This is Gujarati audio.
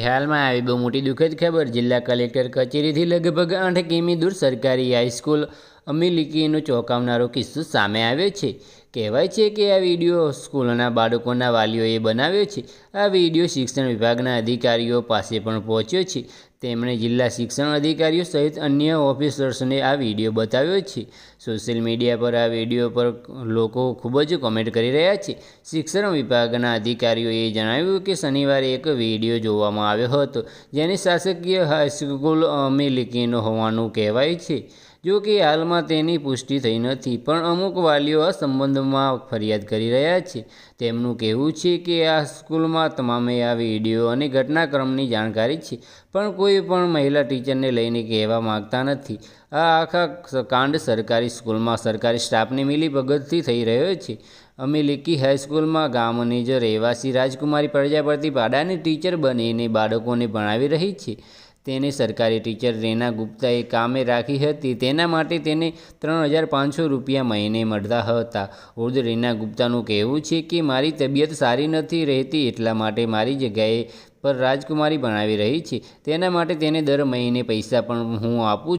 હાલમાં આવી બહુ મોટી દુઃખદ ખબર જિલ્લા કલેક્ટર કચેરીથી લગભગ આઠ કિમી દૂર સરકારી હાઈસ્કૂલ અમીલિકીનો ચોંકાવનારો કિસ્સો સામે આવ્યો છે. કહેવાય છે કે આ વીડિયો સ્કૂલના બાળકોના વાલીઓએ બનાવ્યો છે. આ વીડિયો શિક્ષણ વિભાગના અધિકારીઓ પાસે પણ પહોંચ્યો છે. તેમણે જિલ્લા શિક્ષણ અધિકારીઓ સહિત અન્ય ઓફિસર્સને આ વીડિયો બતાવ્યો છે. સોશિયલ મીડિયા પર આ વીડિયો પર લોકો ખૂબ જ કોમેન્ટ કરી રહ્યા છે. શિક્ષણ વિભાગના અધિકારીઓએ જણાવ્યું કે શનિવારે એક વીડિયો જોવામાં આવ્યો હતો, જેની શાસકીય હાઈસ્કૂલ અમીલિકીનો હોવાનું કહેવાય છે. જો કે હાલમાં તેની પુષ્ટિ થઈ નથી, પણ અમુક વાલીઓ આ સંબંધમાં ફરિયાદ કરી રહ્યા છે. તેમનું કહેવું છે કે આ સ્કૂલમાં તમામે આ વીડિયો અને ઘટનાક્રમની જાણકારી છે, પણ કોઈ પણ મહિલા ટીચરને લઈને કહેવા માંગતા નથી. આ આખા કાંડ સરકારી સ્કૂલમાં સરકારી સ્ટાફની મિલીભગતથી થઈ રહ્યો છે. અમીલિકી હાઈસ્કૂલમાં ગામની જ રહેવાસી રાજકુમારી પ્રજાપતિ પાડાની ટીચર બનીને બાળકોને ભણાવી રહી છે. તેને સરકારી ટીચર રેના ગુપ્તાએ કામે રાખી હતી. તેના માટે તેને ત્રણ હજાર પાંચસો રૂપિયા મહિને મળતા હતા. વૃદ્ધ રેના ગુપ્તાનું કહેવું છે કે, મારી તબિયત સારી નથી રહેતી એટલા માટે મારી જગ્યાએ પર રાજકુમારી ભણાવી રહી છે. તેના માટે તેને દર મહિને પૈસા પણ હું આપું